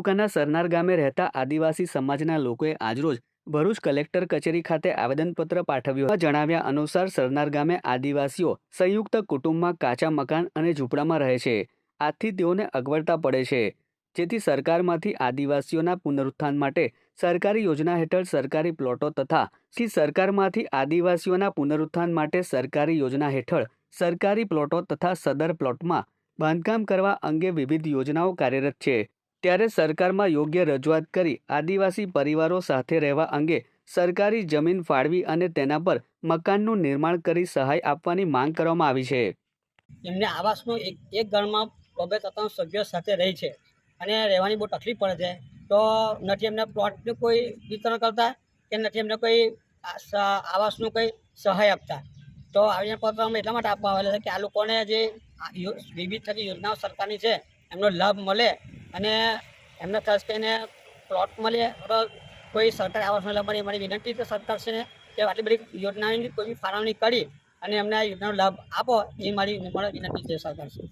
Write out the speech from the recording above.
તાલુકાના સરનાર ગામે રહેતા આદિવાસી સમાજના લોકોએ આજરોજ ભરૂચ કલેક્ટર કચેરી ખાતે આવેદનપત્ર પાઠવ્યું જણાવ્યા અનુસાર સરનાર ગામે આદિવાસીઓ સંયુક્ત કુટુંબમાં કાચા મકાન અને ઝૂંપડામાં રહે છે. આથી તેઓને અગવડતા પડે છે. જેથી સરકારમાંથી આદિવાસીઓના પુનરુત્થાન માટે સરકારી યોજના હેઠળ સરકારી પ્લોટો તથા થી સરકારમાંથી આદિવાસીઓના પુનરુત્થાન માટે સરકારી યોજના હેઠળ સરકારી પ્લોટો તથા સદર પ્લોટમાં બાંધકામ કરવા અંગે વિવિધ યોજનાઓ કાર્યરત છે. ત્યારે સરકારમાં યોગ્ય રજૂઆત કરી આદિવાસી પરિવારો સાથે રહેવા અંગે સરકારી જમીન ફાળવી અને તેના પર મકાનનું નિર્માણ કરી સહાય આપવાની માંગ કરવામાં આવી છે. એમને આવાસનો એક એક ગણમાં બબે ત્રણ સભ્યો સાથે રહે છે અને રહેવાની બહુ તકલીફ પડે છે. તો નથી એમને પ્લોટનું કોઈ વિતરણ કરતા કે નથી એમને કોઈ આવાસનું કોઈ સહાય આપતા. તો આવેદનપત્ર અમે એટલા માટે આપવા આવેલા છે કે આ લોકોને જે વિવિધ થતી યોજનાઓ સરકારની છે એમનો લાભ મળે અને એમને કરીને પ્લોટ મળે. અથવા કોઈ સરકારી આવાસ લાભ મળે મારી વિનંતી છે સરકાર છે ને કે આટલી બધી યોજનાઓની કોઈ બી ફાળવણી કરી અને એમને આ યોજનાનો લાભ આપો, એ મારી વિનંતી છે સરકાર છે.